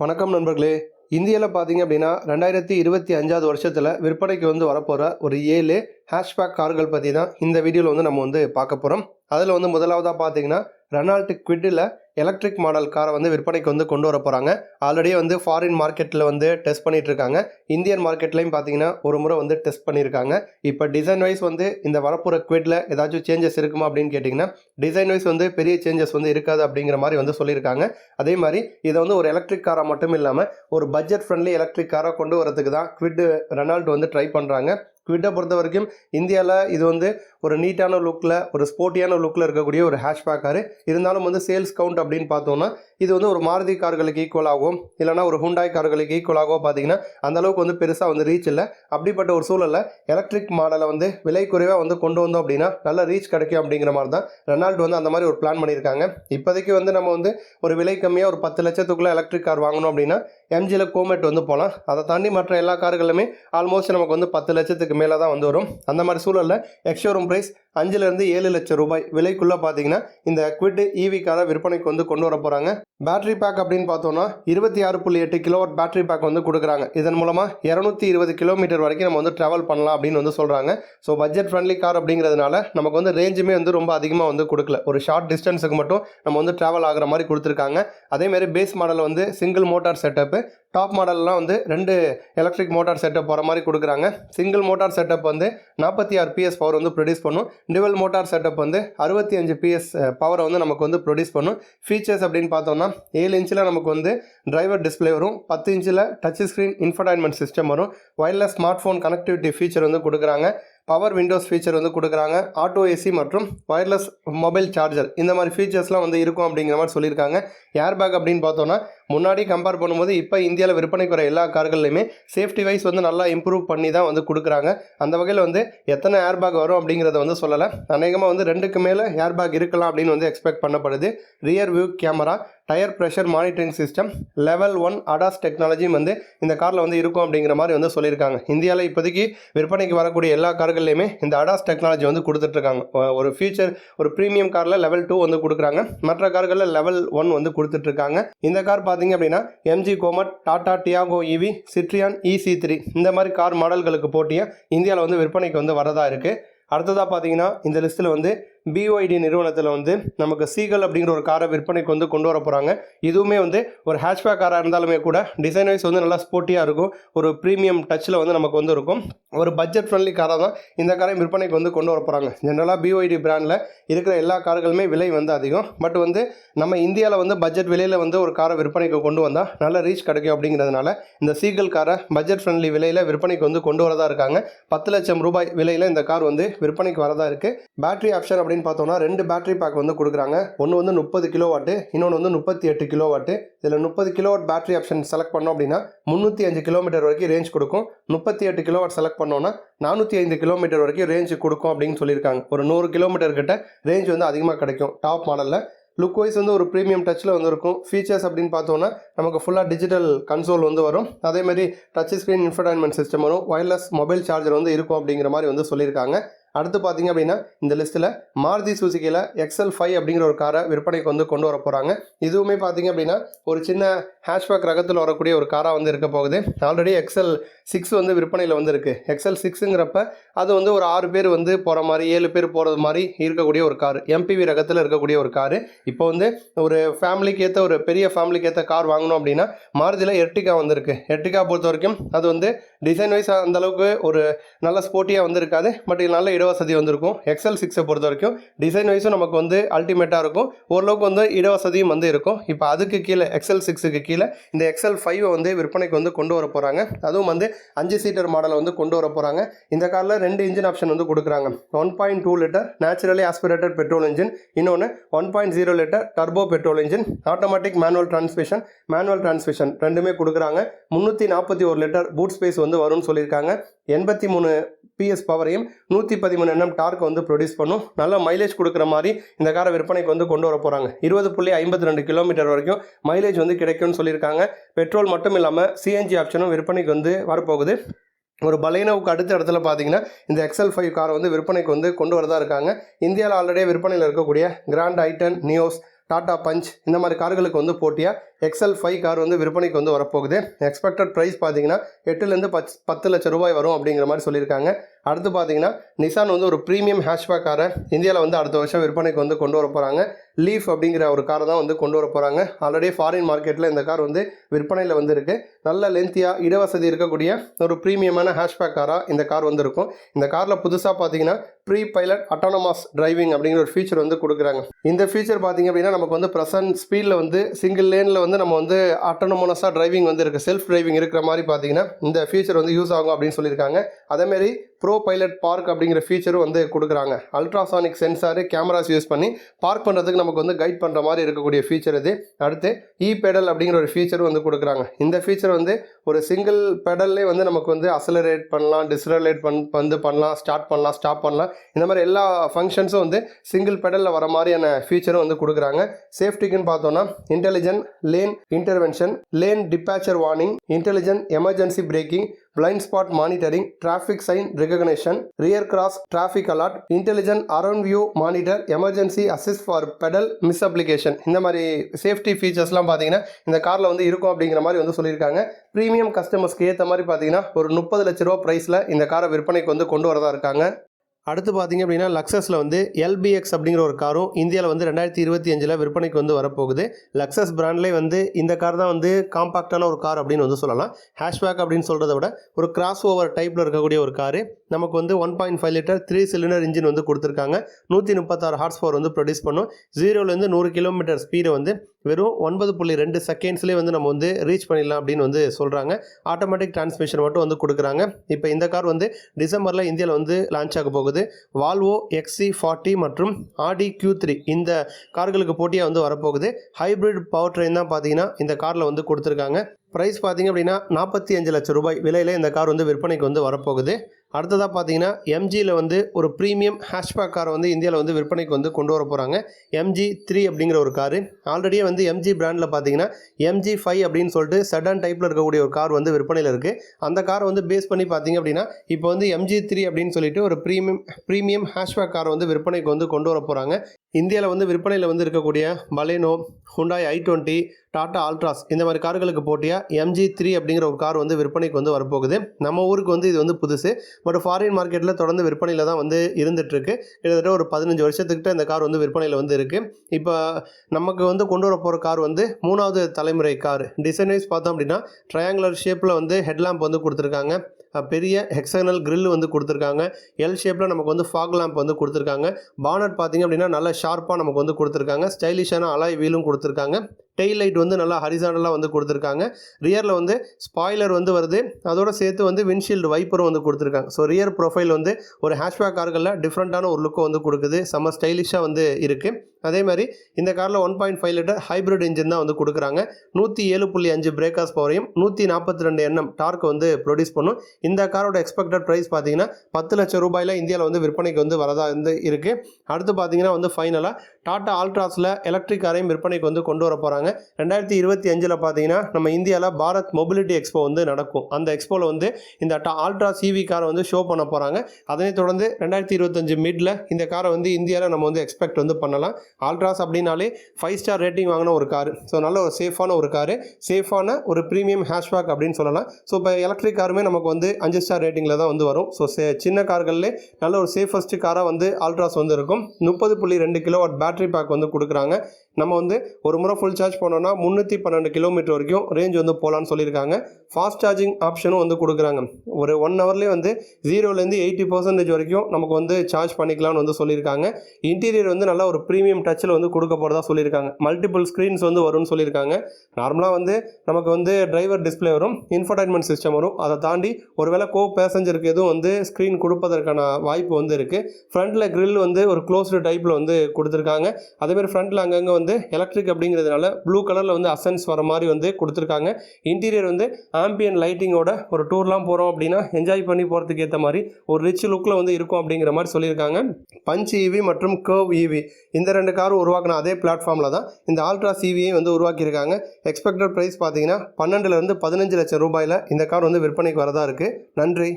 வணக்கம் நண்பர்களே. இந்தியாவில் பார்த்தீங்க அப்படின்னா ரெண்டாயிரத்தி இருபத்தி அஞ்சாவது வருஷத்தில் விற்பனைக்கு வந்து வரப்போகிற ஒரு ஏழு ஹேஷ்பேக் கார்கள் பற்றி தான் இந்த வீடியோவில் வந்து நம்ம வந்து பார்க்க போகிறோம் அதில் வந்து முதலாவதாக பார்த்தீங்கன்னா ரெனால்ட் குவிட்டில் எலக்ட்ரிக் மாடல் காரை வந்து விற்பனைக்கு வந்து கொண்டு வர போகிறாங்க ஆல்ரெடி வந்து ஃபாரின் மார்க்கெட்டில் வந்து டெஸ்ட் பண்ணிகிட்டு இருக்காங்க. இந்தியன் மார்க்கெட்லையும் பார்த்தீங்கன்னா ஒரு முறை வந்து டெஸ்ட் பண்ணியிருக்காங்க இப்போ டிசைன் வைஸ் வந்து இந்த வரப்போகிற குவிட்டில் ஏதாச்சும் சேஞ்சஸ் இருக்குமா அப்படின்னு கேட்டிங்கன்னா டிசைன் வைஸ் வந்து பெரிய சேஞ்சஸ் வந்து இருக்காது அப்படிங்கிற மாதிரி வந்து சொல்லியிருக்காங்க. அதே மாதிரி இதை வந்து ஒரு எலக்ட்ரிக் காராக மட்டும் இல்லாமல் ஒரு பட்ஜெட் ஃப்ரெண்ட்லி எலக்ட்ரிக் காராக கொண்டு வரதுக்கு தான் குவிட் ரெனால்ட் வந்து ட்ரை பண்ணுறாங்க குவிட்டை பொறுத்த வரைக்கும் இந்தியாவில் இது வந்து ஒரு நீட்டான லுக்கில் ஒரு ஸ்போர்ட்டியான லுக்கில் இருக்கக்கூடிய ஒரு ஹேஷ்பேக் காரு. இருந்தாலும் வந்து சேல்ஸ் கவுண்ட் அப்படின்னு பார்த்தோம்னா இது வந்து ஒரு மாருதி கார்களுக்கு ஈக்குவலாகவும் இல்லைனா ஒரு ஹுண்டாய் கார்களுக்கு ஈக்குவலாகவும் பார்த்தீங்கன்னா அந்த அளவுக்கு வந்து பெருசாக வந்து ரீச் இல்லை. அப்படிப்பட்ட ஒரு சூழலில் எலக்ட்ரிக் மாடலை வந்து விலை குறைவாக வந்து கொண்டு வந்தோம் அப்படின்னா நல்ல ரீச் கிடைக்கும் அப்படிங்கிற மாதிரி தான் ரெனால்ட் வந்து அந்த மாதிரி ஒரு பிளான் பண்ணியிருக்காங்க. இப்போதைக்கு வந்து நம்ம வந்து ஒரு விலை கம்மியாக ஒரு பத்து லட்சத்துக்குள்ளே எலக்ட்ரிக் கார் வாங்கணும் அப்படின்னா எம்ஜியில் கோமெட் வந்து போகலாம். அதை தாண்டி மற்ற எல்லா கார்களுமே ஆல்மோஸ்ட் நமக்கு வந்து பத்து லட்சத்துக்கு மேலே தான் வந்து வரும். அந்த மாதிரி சூழலில் எக்ஷோரூம் ப்ரைஸ் அஞ்சுலேருந்து ஏழு லட்சம் ரூபாய் விலைக்குள்ளே பார்த்தீங்கன்னா இந்த குவிட் ஈவி காரை விற்பனைக்கு வந்து கொண்டு வர போகிறாங்க பேட்டரி பேக் அப்படின்னு பார்த்தோம்னா இருபத்தி ஆறு புள்ளி எட்டு கிலோவாட் பேட்டரி பேக் வந்து கொடுக்குறாங்க. இதன் மூலமாக இரநூத்தி இருபது கிலோமீட்டர் வரைக்கும் நம்ம வந்து ட்ராவல் பண்ணலாம் அப்படின்னு வந்து சொல்கிறாங்க ஸோ பட்ஜெட் ஃப்ரெண்ட்லி கார் அப்படிங்கிறதுனால நமக்கு வந்து ரேஞ்சுமே வந்து ரொம்ப அதிகமாக வந்து கொடுக்கல. ஒரு ஷார்ட் டிஸ்டன்ஸுக்கு மட்டும் நம்ம வந்து ட்ராவல் ஆகிற மாதிரி கொடுத்துருக்காங்க. அதேமாதிரி பேஸ் மாடல் வந்து சிங்கிள் மோட்டார் செட்டப்பு டாப் மாடல்லாம் வந்து ரெண்டு எலக்ட்ரிக் மோட்டார் செட்டப் போகிற மாதிரி கொடுக்குறாங்க. சிங்கிள் மோட்டார் செட்டப் வந்து நாற்பத்தி ஆறு பிஎஸ் பவர் வந்து ப்ரொடியூஸ் பண்ணும். டிவல் மோட்டார் செட்டப் வந்து அறுபத்தி அஞ்சு பிஎஸ் பவரை வந்து நமக்கு வந்து ப்ரொடியூஸ் பண்ணும். ஃபீச்சர்ஸ் அப்படின்னு பார்த்தோம்னா ஏழு இன்ச்சில் நமக்கு வந்து டிரைவர் டிஸ்ப்ளே வரும். பத்து இன்ச்சில் டச் ஸ்க்ரீன் இன்ஃபர்டைன்மெண்ட் சிஸ்டம் வரும். Wireless smart phone connectivity feature வந்து கொடுக்குறாங்க. பவர் விண்டோஸ் ஃபீச்சர் வந்து கொடுக்குறாங்க. ஆட்டோ ஏசி மற்றும் ஒயர்லெஸ் மொபைல் சார்ஜர் இந்த மாதிரி ஃபீச்சர்ஸ்லாம் வந்து இருக்கும் அப்படிங்கிற மாதிரி சொல்லியிருக்காங்க. ஏர் பேக் அப்படின்னு பார்த்தோன்னா முன்னாடி கம்பேர் பண்ணும்போது இப்போ இந்தியாவில் விற்பனைக்கு வர எல்லா கார்கள்லையுமே சேஃப்டி வைஸ் வந்து நல்லா இம்ப்ரூவ் பண்ணி தான் வந்து கொடுக்குறாங்க. அந்த வகையில் வந்து எத்தனை ஏர் பேக் வரும் அப்படிங்கிறத வந்து சொல்லலை. அநேகமாக வந்து ரெண்டுக்கு மேலே ஏர் பேக் இருக்கலாம் அப்படின்னு வந்து எக்ஸ்பெக்ட் பண்ணப்படுது. Rear view camera tyre pressure monitoring system level one ADAS டெக்னாலஜியும் வந்து இந்த காரில் வந்து இருக்கும் அப்படிங்கிற மாதிரி வந்து சொல்லியிருக்காங்க. இந்தியாவில் இப்போதைக்கு விற்பனைக்கு வரக்கூடிய எல்லா கார்கள்லையுமே இந்த அடாஸ் டெக்னாலஜி வந்து கொடுத்துட்ருக்காங்க. ஒரு ஃபியூச்சர் ஒரு ப்ரீமியம் காரில் லெவல் டூ வந்து கொடுக்குறாங்க. மற்ற கார்களில் லெவல் ஒன் வந்து கொடுத்துட்ருக்காங்க. இந்த கார் பார்த்து பார்த்தீங்க அப்படின்னா MG Comet Tata Tiago EV Citroen EC three இந்த மாதிரி கார் மாடல்களுக்கு போட்டியாக இந்தியாவில் வந்து விற்பனைக்கு வந்து வரதா இருக்குது அடுத்ததாக பார்த்தீங்கன்னா இந்த லிஸ்ட்டில் வந்து பிஒய்டி நிறுவனத்தில் வந்து நமக்கு சீகல் அப்படிங்கிற ஒரு காரை விற்பனைக்கு வந்து கொண்டு வர போகிறாங்க இதுவுமே வந்து ஒரு ஹேஷ்பேக் காராக இருந்தாலுமே கூட டிசைன் வைஸ் வந்து நல்லா ஸ்போர்ட்டியாக இருக்கும். ஒரு ப்ரீமியம் டச்சில் வந்து நமக்கு வந்து இருக்கும். ஒரு பட்ஜெட் ஃப்ரெண்ட்லி காராக தான் இந்த காரை விற்பனைக்கு வந்து கொண்டு வர போகிறாங்க ஜென்ரலாக பிஒய்டி பிராண்டில் இருக்கிற எல்லா கார்களுமே விலை வந்து அதிகம். பட் வந்து நம்ம இந்தியாவில் வந்து பட்ஜெட் விலையில் வந்து ஒரு காரை விற்பனைக்கு கொண்டு வந்தால் நல்ல ரீச் கிடைக்கும் அப்படிங்கிறதுனால இந்த சீகல் காரை பட்ஜெட் ஃப்ரெண்ட்லி விலையில் விற்பனைக்கு வந்து கொண்டு வரதா இருக்காங்க. பத்து லட்சம் ரூபாய் விலையில் இந்த கார் வந்து விற்பனைக்கு வரதா இருக்குது பேட்டரி ஆப்ஷன் அப்படின்னு பார்த்தோம்னா ரெண்டு பேட்டரி பேக் வந்து கொடுக்குறாங்க. ஒன்று வந்து முப்பது கிலோ வாட்டு இன்னொன்று வந்து முப்பத்தி எட்டு கிலோ வாட்டு இதில் முப்பது kilo watt battery option select பண்ணோம் அப்படின்னா முந்நூற்றி அஞ்சு கிலோமீட்டர் வரைக்கும் ரேஞ்ச் கொடுக்கும். முப்பத்தி எட்டு கிலோ வாட் செலக்ட் பண்ணோன்னா நானூற்றி ஐந்து கிலோமீட்டர் வரைக்கும் ரேஞ்ச் கொடுக்கும் அப்படின்னு சொல்லியிருக்காங்க. ஒரு நூறு கிலோமீட்டர் கிட்ட ரேஞ்ச் வந்து அதிகமாக கிடைக்கும். டாப் மாடலில் லுக் வைஸ் வந்து ஒரு ப்ரீமியம் டச்சில் வந்து இருக்கும் ஃபீச்சர்ஸ் அப்படின்னு பார்த்தோன்னா நமக்கு ஃபுல்லாக டிஜிட்டல் கன்சோல் வந்து வரும். அதேமாதிரி டச் ஸ்க்ரீன் இன்ஃபர்டைன்மெண்ட் சிஸ்டம் வரும். ஒயர்லெஸ் மொபைல் சார்ஜர் வந்து இருக்கும் அப்படிங்கிற மாதிரி வந்து சொல்லியிருக்காங்க. அடுத்து பார்த்தீங்க அப்படின்னா இந்த லிஸ்ட்டில் மாருதி சுசுக்கியில் எக்ஸல் ஃபைவ் அப்படிங்கிற ஒரு காரை விற்பனைக்கு வந்து கொண்டு வர போகிறாங்க இதுவுமே பார்த்தீங்க அப்படின்னா ஒரு சின்ன ஹேஷ்பேக் ரகத்தில் வரக்கூடிய ஒரு காராக வந்து இருக்க போகுது. ஆல்ரெடி எக்ஸல் சிக்ஸ் வந்து விற்பனையில் வந்து இருக்குது எக்ஸல் சிக்ஸுங்கிறப்ப அது வந்து ஒரு ஆறு பேர் வந்து போகிற மாதிரி ஏழு பேர் போகிறது மாதிரி இருக்கக்கூடிய ஒரு கார். எம்பிவி ரகத்தில் இருக்கக்கூடிய ஒரு காரு. இப்போ வந்து ஒரு ஃபேமிலிக்கு ஏற்ற ஒரு பெரிய ஃபேமிலிக்கு ஏற்ற கார் வாங்கணும் அப்படின்னா மாருதியில் எர்டிகா வந்திருக்கு எர்டிகா பொறுத்த வரைக்கும் அது வந்து டிசைன் வைஸ் அந்தளவுக்கு ஒரு நல்ல ஸ்போர்ட்டியாக வந்து இருக்காது. பட் இது நல்ல இடவசதி வந்திருக்கும். எக்ஸல் சிக்ஸை பொறுத்த வரைக்கும் டிசைன் வைஸும் நமக்கு வந்து அல்டிமேட்டாக இருக்கும். ஓரளவுக்கு வந்து இடவசதியும் வந்து இருக்கும். இப்போ அதுக்கு கீழே எக்ஸல் சிக்ஸுக்கு கீழே இந்த எக்ஸல் ஃபைவை வந்து விற்பனைக்கு வந்து கொண்டு வர போகிறாங்க அதுவும் வந்து அஞ்சு சீட்டர் மாடலை வந்து கொண்டு வர போகிறாங்க இந்த காரில் ரெண்டு இன்ஜின் ஆப்ஷன் வந்து கொடுக்குறாங்க. One point two litre naturally aspirated petrol engine இன்னொன்று one point zero litre turbo petrol engine automatic manual transmission manual transmission ரெண்டுமே கொடுக்குறாங்க. முந்நூற்றி நாற்பத்தி ஒரு லிட்டர் பூட் ஸ்பேஸ் வந்து வரும்னு சொல்லியிருக்காங்க. எண்பத்தி மூணு பிஎஸ் பவரையும் நூற்றி பதிமூணு எண்ணம் டார்க் வந்து ப்ரொடியூஸ் பண்ணும். நல்ல மைலேஜ் கொடுக்குற மாதிரி இந்த காரை விற்பனைக்கு வந்து கொண்டு வர போகிறாங்க இருபது புள்ளி ஐம்பத்தி ரெண்டு கிலோமீட்டர் வரைக்கும் மைலேஜ் வந்து கிடைக்கும்னு சொல்லியிருக்காங்க. பெட்ரோல் மட்டும் இல்லாமல் சிஎன்ஜி ஆப்ஷனும் விற்பனைக்கு வந்து வரப்போகுது. ஒரு பலைனவுக்கு அடுத்த இடத்துல பார்த்தீங்கன்னா இந்த எக்ஸல் ஃபைவ் காரை வந்து விற்பனைக்கு வந்து கொண்டு வரதா இருக்காங்க. இந்தியாவில் ஆல்ரெடி விற்பனையில் இருக்கக்கூடிய grand i ten Nios Tata Punch இந்த மாதிரி கார்களுக்கு வந்து போட்டியாக எக்ஸல் ஃபைவ் கார் வந்து விற்பனைக்கு வந்து வரப்போகுது. எக்ஸ்பெக்டட் ப்ரைஸ் பார்த்தீங்கன்னா எட்டுலேருந்து பத் பத்து லட்ச ரூபாய் வரும் அப்படிங்கிற மாதிரி சொல்லியிருக்காங்க. அடுத்து பார்த்தீங்கன்னா நிசான் வந்து ஒரு ப்ரீமியம் ஹேஷ்பேக் காரை இந்தியாவில் வந்து அடுத்த வருஷம் விற்பனைக்கு வந்து கொண்டு வர போகிறாங்க லீஃப் அப்படிங்கிற ஒரு காரை தான் வந்து கொண்டு வர போகிறாங்க ஆல்ரெடி ஃபாரின் மார்க்கெட்டில் இந்த கார் வந்து விற்பனையில் வந்து இருக்குது நல்ல லென்த்தியாக இடவசதி இருக்கக்கூடிய ஒரு ப்ரீமியமான ஹேஷ்பேக் காராக இந்த கார் வந்து இருக்கும். இந்த காரில் புதுசாக பார்த்தீங்கன்னா ப்ரீ பைலட் அட்டானமாஸ் டிரைவிங் அப்படிங்கிற ஒரு ஃபீச்சர் வந்து கொடுக்குறாங்க. இந்த ஃபீச்சர் பார்த்தீங்க அப்படின்னா நமக்கு வந்து ப்ரெசன்ட் ஸ்பீடில் வந்து சிங்கிள் லேனில் வந்து நம்ம வந்து அட்டானமோனஸாக டிரைவிங் வந்து இருக்குது செல்ஃப் டிரைவிங் இருக்கிற மாதிரி பார்த்தீங்கன்னா இந்த ஃபீச்சர் வந்து யூஸ் ஆகும் அப்படின்னு சொல்லியிருக்காங்க. அதேமாரி ப்ரோ பைலட் பார்க் அப்படிங்கிற ஃபீச்சரும் வந்து கொடுக்குறாங்க. அல்ட்ராசானிக் சென்சாரு கேமராஸ் யூஸ் பண்ணி பார்க் பண்ணுறதுக்கு நமக்கு வந்து கைட் பண்ணுற மாதிரி இருக்கக்கூடிய ஃபீச்சர் இது. அடுத்து இ பெடல் அப்படிங்கிற ஒரு ஃபீச்சரும் வந்து கொடுக்குறாங்க. இந்த ஃபீச்சர் வந்து ஒரு சிங்கிள் பெடல்லே வந்து நமக்கு வந்து அசலரேட் பண்ணலாம் டிஸ்ரலேட் பண் வந்து பண்ணலாம் ஸ்டார்ட் பண்ணலாம் ஸ்டாப் பண்ணலாம். இந்த மாதிரி எல்லா ஃபங்க்ஷன்ஸும் வந்து சிங்கிள் பெடலில் வர மாதிரியான ஃபீச்சரும் வந்து கொடுக்குறாங்க. சேஃப்டிக்குன்னு பார்த்தோன்னா intelligent lane intervention lane departure warning intelligent emergency braking blind spot monitoring traffic sign recognition rear cross traffic alert intelligent around view monitor emergency assist for pedal miss application இந்த மாதிரி சேஃப்டி ஃபீச்சர்ஸ்லாம் பார்த்தீங்கன்னா இந்த காரில் வந்து இருக்கும் அப்படிங்கிற மாதிரி வந்து சொல்லியிருக்காங்க. ப்ரீமியம் கஸ்டமர்ஸ்க்கு ஏற்ற மாதிரி பார்த்தீங்கன்னா ஒரு முப்பது லட்ச ரூபா ப்ரைஸில் இந்த காரை விற்பனைக்கு வந்து கொண்டு வரதா இருக்காங்க. அடுத்து பார்த்தீங்க அப்படின்னா லக்ஸஸில் வந்து எல்பிஎக்ஸ் அப்படிங்கிற ஒரு காரும் இந்தியாவில் வந்து ரெண்டாயிரத்தி இருபத்தி அஞ்சில் விற்பனைக்கு வந்து வரப்போகுது. லக்ஸஸ் பிராண்ட்லேயே வந்து இந்த கார் தான் வந்து காம்பாக்டான ஒரு கார் அப்படின்னு வந்து சொல்லலாம். ஹேஷ்பேக் அப்படின்னு சொல்கிறத விட ஒரு கிராஸ் ஓவர் டைப்பில் இருக்கக்கூடிய ஒரு காரு. நமக்கு வந்து one point five litre three cylinder engine வந்து கொடுத்துருக்காங்க. நூற்றி முப்பத்தாறு ஹார்ஸ் பவர் வந்து ப்ரொடியூஸ் பண்ணும். ஜீரோலேருந்து நூறு கிலோமீட்டர் ஸ்பீடை வந்து வெறும் ஒன்பது புள்ளி ரெண்டு செகண்ட்ஸ்லேயே வந்து நம்ம வந்து ரீச் பண்ணிடலாம் அப்படின்னு வந்து சொல்கிறாங்க ஆட்டோமேட்டிக் டிரான்ஸ்மிஷன் மட்டும் வந்து கொடுக்குறாங்க. இப்போ இந்த கார் வந்து டிசம்பரில் இந்தியாவில் வந்து லான்ச் ஆக போகுது. வால்வோ எக்ஸி ஃபார்ட்டி மற்றும் ஆடி கியூ த்ரீ இந்த கார்களுக்கு போட்டியாக வந்து வரப்போகுது. ஹைப்ரிட் பவர் ட்ரெயின் தான் பார்த்தீங்கன்னா இந்த காரில் வந்து கொடுத்துருக்காங்க. ப்ரைஸ் பார்த்தீங்க அப்படின்னா நாற்பத்தி அஞ்சு லட்சம் ரூபாய் விலையில் இந்த கார் வந்து விற்பனைக்கு வந்து வரப்போகுது. அடுத்ததாக பார்த்தீங்கன்னா எம்ஜியில் வந்து ஒரு ப்ரீமியம் ஹேஷ்பேக் காரை வந்து இந்தியாவில் வந்து விற்பனைக்கு வந்து கொண்டு வர போகிறாங்க எம்ஜி த்ரீ அப்படிங்கிற ஒரு காரு ஆல்ரெடியே வந்து எம்ஜி பிராண்டில் பார்த்தீங்கன்னா எம்ஜி ஃபைவ் அப்படின்னு சொல்லிட்டு செடான் டைப்பில் இருக்கக்கூடிய ஒரு கார் வந்து விற்பனையில் இருக்குது அந்த காரை வந்து பேஸ் பண்ணி பார்த்தீங்க அப்படின்னா இப்போ வந்து எம்ஜி த்ரீ அப்படின்னு சொல்லிட்டு ஒரு ப்ரீமியம் ப்ரீமியம் ஹேஷ்பேக் காரை வந்து விற்பனைக்கு வந்து கொண்டு வர போகிறாங்க இந்தியாவில் வந்து விற்பனையில் வந்து இருக்கக்கூடிய Baleno Hyundai i twenty Tata Altroz இந்த மாதிரி கார்களுக்கு போட்டியாக எம்ஜி த்ரீ அப்படிங்கிற ஒரு கார் வந்து விற்பனைக்கு வந்து வரப்போகுது. நம்ம ஊருக்கு வந்து இது வந்து புதுசு. பட் ஃபாரின் மார்க்கெட்டில் தொடர்ந்து விற்பனையில் தான் வந்து இருந்துகிட்ருக்கு கிட்டத்தட்ட ஒரு பதினஞ்சு வருஷத்துக்கிட்ட இந்த கார் வந்து விற்பனையில் வந்து இருக்குது இப்போ நமக்கு வந்து கொண்டு வர போகிற கார் வந்து மூணாவது தலைமுறை கார். டிசைன் வைஸ் பார்த்தோம் அப்படின்னா ட்ரையாங்குலர் ஷேப்பில் வந்து ஹெட்லாம்ப் வந்து கொடுத்துருக்காங்க. பெரிய ஹெக்ஸனல் கிரில் வந்து கொடுத்துருக்காங்க. எல் ஷேப்பில் நமக்கு வந்து ஃபாக் லேம்ப் வந்து கொடுத்துருக்காங்க. பானட் பார்த்தீங்க அப்படின்னா நல்ல ஷார்ப்பாக நமக்கு வந்து கொடுத்துருக்காங்க. ஸ்டைலிஷான அலாய் வீலும் கொடுத்துருக்காங்க. டெயில் லைட் வந்து நல்லா ஹரிசானலாக வந்து கொடுத்துருக்காங்க. ரியரில் வந்து ஸ்பாய்லர் வந்து வருது. அதோட சேர்த்து வந்து விண்ட்ஷீல்டு வைப்பரும் வந்து கொடுத்துருக்காங்க. ஸோ ரியர் ப்ரொஃபைல் வந்து ஒரு ஹேஷ்பேக் கார்களில் டிஃப்ரெண்ட்டான ஒரு லுக்கை வந்து கொடுக்குது. செம்ம ஸ்டைலிஷாக வந்து இருக்குது அதே மாதிரி இந்த காரில் one point five litre hybrid engine தான் வந்து கொடுக்குறாங்க. நூற்றி ஏழு புள்ளி அஞ்சு பிரேக்கர்ஸ் பவரையும் நூற்றி நாற்பத்தி ரெண்டு எண்ணம் டார்க் வந்து ப்ரொடியூஸ் பண்ணும். இந்த காரோட எக்ஸ்பெக்டட் ப்ரைஸ் பார்த்தீங்கன்னா பத்து லட்சம் ரூபாயில் இந்தியாவில் வந்து விற்பனைக்கு வந்து வரதா வந்து இருக்குது அடுத்து பார்த்தீங்கன்னா வந்து ஃபைனலாக டாட்டா ஆல்ட்ராஸில் எலக்ட்ரிக் காரையும் விற்பனைக்கு வந்து கொண்டு வர போகிறாங்க ரெண்டாயிரத்தி இருபத்தி அஞ்சில் பார்த்தீங்கன்னா நம்ம இந்தியாவில் பாரத் மொபிலிட்டி எக்ஸ்போ வந்து நடக்கும். அந்த எக்ஸ்போவில் வந்து இந்த ஆல்ட்ரா சிவி காரை வந்து ஷோ பண்ண போகிறாங்க அதனைத் தொடர்ந்து ரெண்டாயிரத்தி இருபத்தஞ்சு மிட்ல இந்த காரை வந்து இந்தியாவில் நம்ம வந்து எக்ஸ்பெக்ட் வந்து பண்ணலாம். ஆல்ட்ராஸ் அப்படின்னாலே ஃபைவ் ஸ்டார் ரேட்டிங் வாங்கின ஒரு கார் ஸோ நல்ல ஒரு சேஃபான ஒரு காரு சேஃபான ஒரு ப்ரீமியம் ஹேஷ்பேக் அப்படின்னு சொல்லலாம். ஸோ இப்போ எலக்ட்ரிக் காருமே நமக்கு வந்து அஞ்சு ஸ்டார் ரேட்டிங்கில் தான் வந்து வரும். ஸோ சே சின்ன கார்கள்லே நல்ல ஒரு சேஃபஸ்ட் காராக வந்து ஆல்ட்ராஸ் வந்து இருக்கும். முப்பது புள்ளி ரெண்டு கிலோ வாட் பேட்டரி பேக் வந்து கொடுக்குறாங்க. நம்ம வந்து ஒரு முறை ஃபுல் சார்ஜ் போனோம்னா முந்நூற்றி பன்னெண்டு கிலோமீட்டர் வரைக்கும் ரேஞ்ச் வந்து போகலான்னு சொல்லியிருக்காங்க. ஃபாஸ்ட் சார்ஜிங் ஆப்ஷனும் வந்து கொடுக்குறாங்க. ஒரு ஒன் ஹவர்லேயே வந்து ஜீரோலேருந்து எயிட்டி பர்சன்டேஜ் வரைக்கும் நமக்கு வந்து சார்ஜ் பண்ணிக்கலாம்னு வந்து சொல்லியிருக்காங்க. இன்டீரியர் வந்து நல்லா ஒரு ப்ரீமியம் டச்சில் வந்து கொடுக்க போகிறதா சொல்லியிருக்காங்க. மல்டிபிள் ஸ்க்ரீன்ஸ் வந்து வரும்னு சொல்லியிருக்காங்க. நார்மலாக வந்து நமக்கு வந்து டிரைவர் டிஸ்ப்ளே வரும் இன்ஃபர்டைன்மெண்ட் சிஸ்டம் வரும். அதை தாண்டி ஒருவேளை கோ பேசஞ்சருக்கு எதுவும் வந்து ஸ்க்ரீன் கொடுப்பதற்கான வாய்ப்பு வந்து இருக்குது ஃப்ரண்ட்டில் க்ரில் வந்து ஒரு க்ளோஸ்டு டைப்பில் வந்து கொடுத்துருக்காங்க. அதேமாதிரி ஃப்ரண்ட்டில் அங்கங்கே வந்து எலக்ட்ரிக் அப்படிங்கிறதுனால ப்ளூ கலரில் வந்து அசன்ஸ் வர மாதிரி வந்து கொடுத்துருக்காங்க. இன்டீரியர் வந்து ஆம்பியன் லைட்டிங்கோட ஒரு டூர்லாம் போகிறோம் அப்படின்னா என்ஜாய் பண்ணி போகிறதுக்கு ஏற்ற மாதிரி ஒரு ரிச் லுக்கில் வந்து இருக்கும் அப்படிங்கிற மாதிரி சொல்லியிருக்காங்க. பஞ்ச் ஈவி மற்றும் கர்வ் ஈவி இந்த ரெண்டு காரும் உருவாக்கின அதே பிளாட்ஃபார்மில் தான் இந்த ஆல்ட்ரா சிவியை வந்து உருவாக்கியிருக்காங்க. எக்ஸ்பெக்டட் ப்ரைஸ் பார்த்தீங்கன்னா பன்னெண்டுலேருந்து பதினஞ்சு லட்சம் ரூபாயில் இந்த கார் வந்து விற்பனைக்கு வரதா இருக்குது நன்றி.